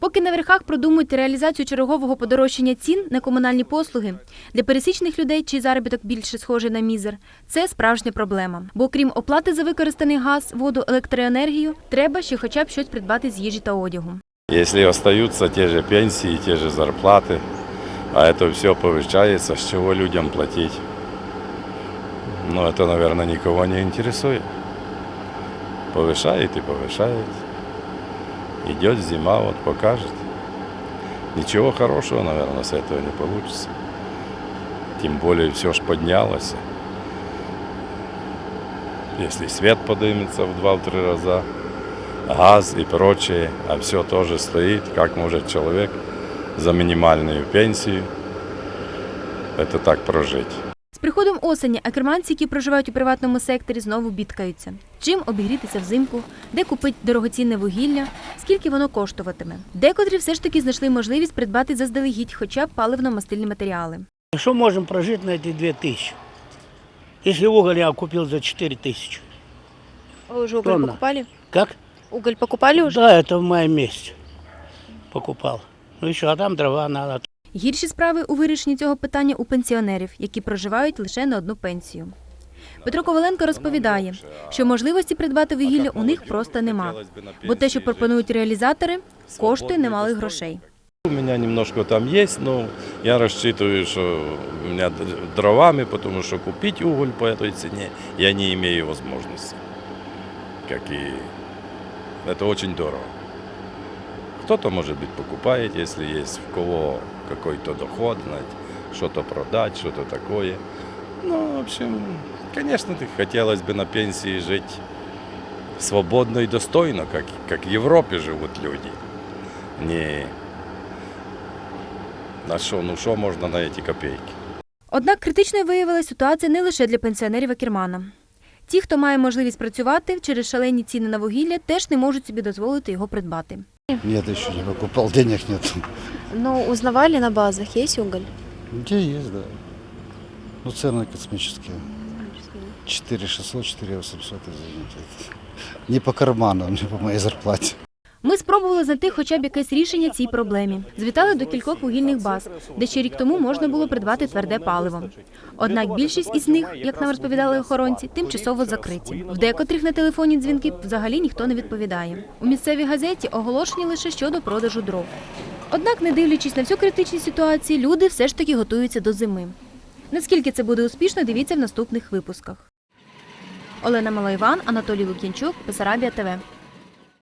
Поки на верхах продумують реалізацію чергового подорожчання цін на комунальні послуги, для пересічних людей, чий заробіток більше схожий на мізер, це справжня проблема. Бо крім оплати за використаний газ, воду, електроенергію, треба ще хоча б щось придбати з їжі та одягу. Если остаются те же пенсии, те же зарплаты, а это все повышается, с чего людям платить? Ну, это, наверное, никого не интересует. Повышает и повышает. Идет зима, вот покажет. Ничего хорошего, наверное, с этого не получится. Тем более все ж поднялось. Если свет поднимется в два-три раза, газ и прочее, а все тоже стоит, как может человек за минимальную пенсию это так прожить. З приходом осені акерманці, які проживають у приватному секторі, знову бідкаються. Чим обігрітися взимку, де купити дорогоцінне вугілля, скільки воно коштуватиме. Декотрі все ж таки знайшли можливість придбати заздалегідь хоча б паливно-мастильні матеріали. Что можем прожить на эти две тысячи? Если уголь я купил за четыре тысячи. Вы уже уголь Тонна. покупали? Как? Уголь покупали уже? Да, это в мае месяце покупал. Ну еще, а там дрова надо. Гірші справи у вирішенні цього питання у пенсіонерів, які проживають лише на одну пенсію. Петро Коваленко розповідає, що можливості придбати вугілля у них просто нема, бо те, що пропонують реалізатори, коштує немалих грошей. У меня немножко там есть, но я рассчитываю, что у меня д- дровами, потому что купить уголь по этой цене я не имею возможности. Как и это очень дорого. Кто-то, может быть, покупает, если есть у кого какой-то доход, знаете, что-то продать, что-то такое. Ну, в общем, конечно, ты хотелось бы на пенсии жить свободно и достойно, как, как в Европе живут люди. Не на що, ну що можна на ці копійки? Однак критичною виявилася ситуація не лише для пенсіонерів Акермана. Ті, хто має можливість працювати через шалені ціни на вугілля, теж не можуть собі дозволити його придбати. Нет, еще не покупал, денег нет. Ну, узнавали на базах, есть уголь? Где есть, да. Ну, цены космические. 4 600, 4 800, извините. Это Не по карману, не по моей зарплате. Ми спробували знайти хоча б якесь рішення цій проблемі. Звітали до кількох вугільних баз, де ще рік тому можна було придбати тверде паливо. Однак більшість із них, як нам розповідали охоронці, тимчасово закриті. В декотрих на телефонні дзвінки взагалі ніхто не відповідає. У місцевій газеті оголошені лише щодо продажу дров. Однак, не дивлячись на всю критичну ситуацію, люди все ж таки готуються до зими. Наскільки це буде успішно, дивіться в наступних випусках. Олена Малайван, Анатолій Лук'янчук, Бесарабія ТВ.